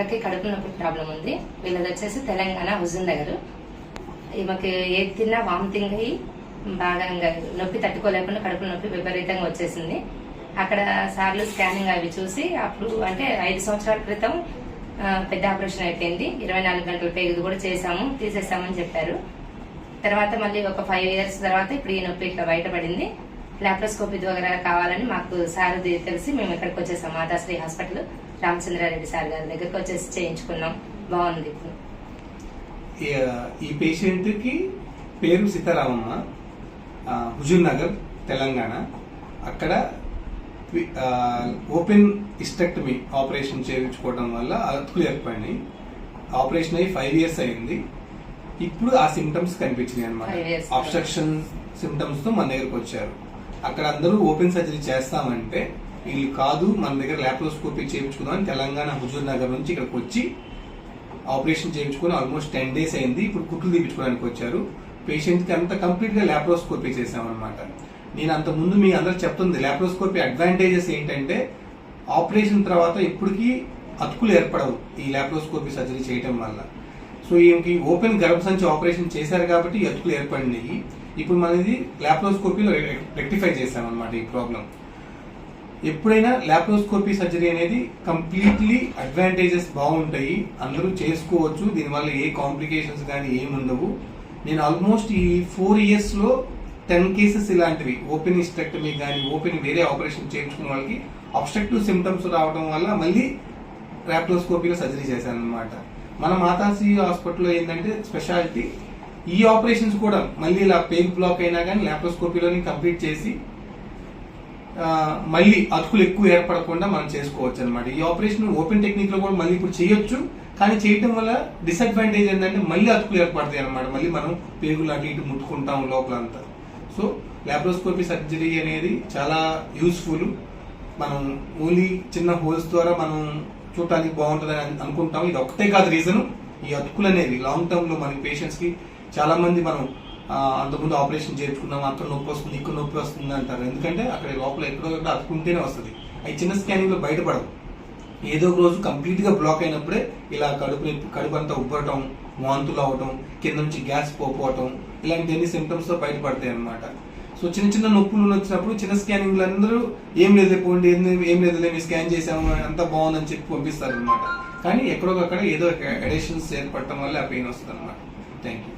అక్కడికి కడుపు నొప్పి ప్రాబ్లం ఉంది. వీళ్ళది వచ్చేసి తెలంగాణ హుజూర్ నగర్ ఈమెకి ఏది తిన్నా వామిటింగ్ అయ్యి బాగా ఇంకా నొప్పి తట్టుకోలేకుండా కడుపు నొప్పి విపరీతంగా వచ్చేసింది. అక్కడ సార్లు స్కానింగ్ అవి చూసి అప్పుడు అంటే ఐదు సంవత్సరాల క్రితం పెద్ద ఆపరేషన్ అయిపోయింది. ఇరవై నాలుగు గంటల పేగుది కూడా చేసాము తీసేసామని చెప్పారు. తర్వాత మళ్ళీ ఒక ఫైవ్ ఇయర్స్ తర్వాత ఇప్పుడు ఈ నొప్పి ఇట్లా బయటపడింది. లాప్రోస్కోపీ ద్వారా కావాలని మాకు సార్ తెలిసి మేము ఇక్కడికి వచ్చేసాం మాతాశ్రీ హాస్పిటల్ రామచంద్రారెడ్డి సార్ గారి దగ్గరికి వచ్చేసి చేయించుకున్నాం. బాగుంది ఇప్పుడు. ఈ- ఈ పేషెంట్కి పేరు సీతారామమ్మ హుజూర్ నగర్ తెలంగాణ. అక్కడ ఓపెన్ ఇస్టెక్టమీ ఆపరేషన్ చేయించుకోవడం వల్ల అతుకులు ఏర్పడినాయి. ఆపరేషన్ అయ్యి ఫైవ్ ఇయర్స్ అయింది. ఇప్పుడు ఆ సిమ్టమ్స్ కనిపించినాయి అనమాట. అబ్స్ట్రక్షన్ సిమ్టమ్స్తో మన దగ్గరకు వచ్చారు. అక్కడ అందరూ ఓపెన్ సర్జరీ చేస్తామంటే వీళ్ళు కాదు మన దగ్గర ల్యాప్రోస్కోపీ చేయించుకుందామని తెలంగాణ హుజూర్ నగర్ నుంచి ఇక్కడికి వచ్చి ఆపరేషన్ చేయించుకుని ఆల్మోస్ట్ టెన్ డేస్ అయింది. ఇప్పుడు కుట్లు తీపించుకోవడానికి వచ్చారు. పేషెంట్కి కంప్లీట్గా కంప్లీట్గా చేసామన్నమాట నేను అంత ముందు మీ అందరూ చెప్తుంది ల్యాప్రోస్కోపీ అడ్వాంటేజెస్ ఏంటంటే ఆపరేషన్ తర్వాత ఇప్పటికీ అతుకులు ఏర్పడవు ఈ ల్యాప్రోస్కోపీ సర్జరీ చేయటం వల్ల. సో ఈమెకి ఓపెన్ గర్భసంచి ఆపరేషన్ చేశారు కాబట్టి అతుకులు ఏర్పడినాయి. ఇప్పుడు మనది లాప్రోస్కోపీలో రెక్టిఫై చేసామన్నమాట ఈ ప్రాబ్లం ఎప్పుడైనా లాప్రోస్కోపీ సర్జరీ అనేది కంప్లీట్లీ అడ్వాంటేజెస్ బాగుంటాయి. అందరూ చేసుకోవచ్చు. దీనివల్ల ఏ కాంప్లికేషన్స్ కానీ ఏమి ఉండవు నేను ఆల్మోస్ట్ ఈ ఫోర్ ఇయర్స్లో టెన్ కేసెస్ ఇలాంటివి ఓపెన్ హిస్టెక్టమీ కానీ ఓపెన్ వేరే ఆపరేషన్ చేయించుకున్న వాళ్ళకి అబ్స్ట్రక్టివ్ సిమ్టమ్స్ రావడం వల్ల మళ్ళీ లాప్రోస్కోపీలో సర్జరీ చేశాను అనమాట మన మాతాశ్రీ హాస్పిటల్లో ఏంటంటే స్పెషాలిటీ ఈ ఆపరేషన్స్ కూడా మళ్ళీ ఇలా పేగు బ్లాక్ అయినా కానీ ల్యాప్రోస్కోపీలోని కంప్లీట్ చేసి మళ్ళీ అతుకులు ఎక్కువ ఏర్పడకుండా మనం చేసుకోవచ్చు అనమాట ఈ ఆపరేషన్ ఓపెన్ టెక్నిక్లో కూడా మళ్ళీ ఇప్పుడు చేయొచ్చు కానీ చేయటం వల్ల డిసడ్వాంటేజ్ ఏంటంటే మళ్ళీ అతుకులు ఏర్పడతాయి అనమాట మళ్ళీ మనం పేగులు అటు ఇటు ముట్టుకుంటాం లోపలంతా సో లాప్రోస్కోపీ సర్జరీ అనేది చాలా యూస్ఫుల్. మనం ఓన్లీ చిన్న హోల్స్ ద్వారా మనం చూడటానికి బాగుంటుందని అనుకుంటాం ఇది ఒక్కటే కాదు రీజన్. ఈ అతుకులు అనేవి లాంగ్ టర్మ్లో మన పేషెంట్స్కి చాలా మంది మనం అంతకుముందు ఆపరేషన్ చేయించుకున్నాం అక్కడ నొప్పి వస్తుంది ఇక్కడ నొప్పి వస్తుంది అంటారు. ఎందుకంటే అక్కడ లోపల ఎక్కడో ఎక్కడ అతుకుంటేనే వస్తుంది. అవి చిన్న స్కానింగ్లో బయటపడవు. ఏదో ఒక రోజు కంప్లీట్గా బ్లాక్ అయినప్పుడే ఇలా కడుపు నొప్పి కడుపు అంతా ఉబ్బటం వాంతులు అవటం కింద నుంచి గ్యాస్ పోపోవటం ఇలాంటి ఎన్ని సిమ్టమ్స్తో బయటపడతాయి అన్నమాట సో చిన్న చిన్న నొప్పులు వచ్చినప్పుడు చిన్న స్కానింగ్లు అందరూ ఏం లేదు పోండి ఏం లేదు- లేదు మేము స్కాన్ చేసాము అంతా బాగుందని చెప్పి పంపిస్తారు అనమాట కానీ ఎక్కడొకక్కడ ఏదో ఎడిషన్స్ ఏర్పడటం వల్ల ఆ పెయిన్ వస్తుంది అనమాట థ్యాంక్ యూ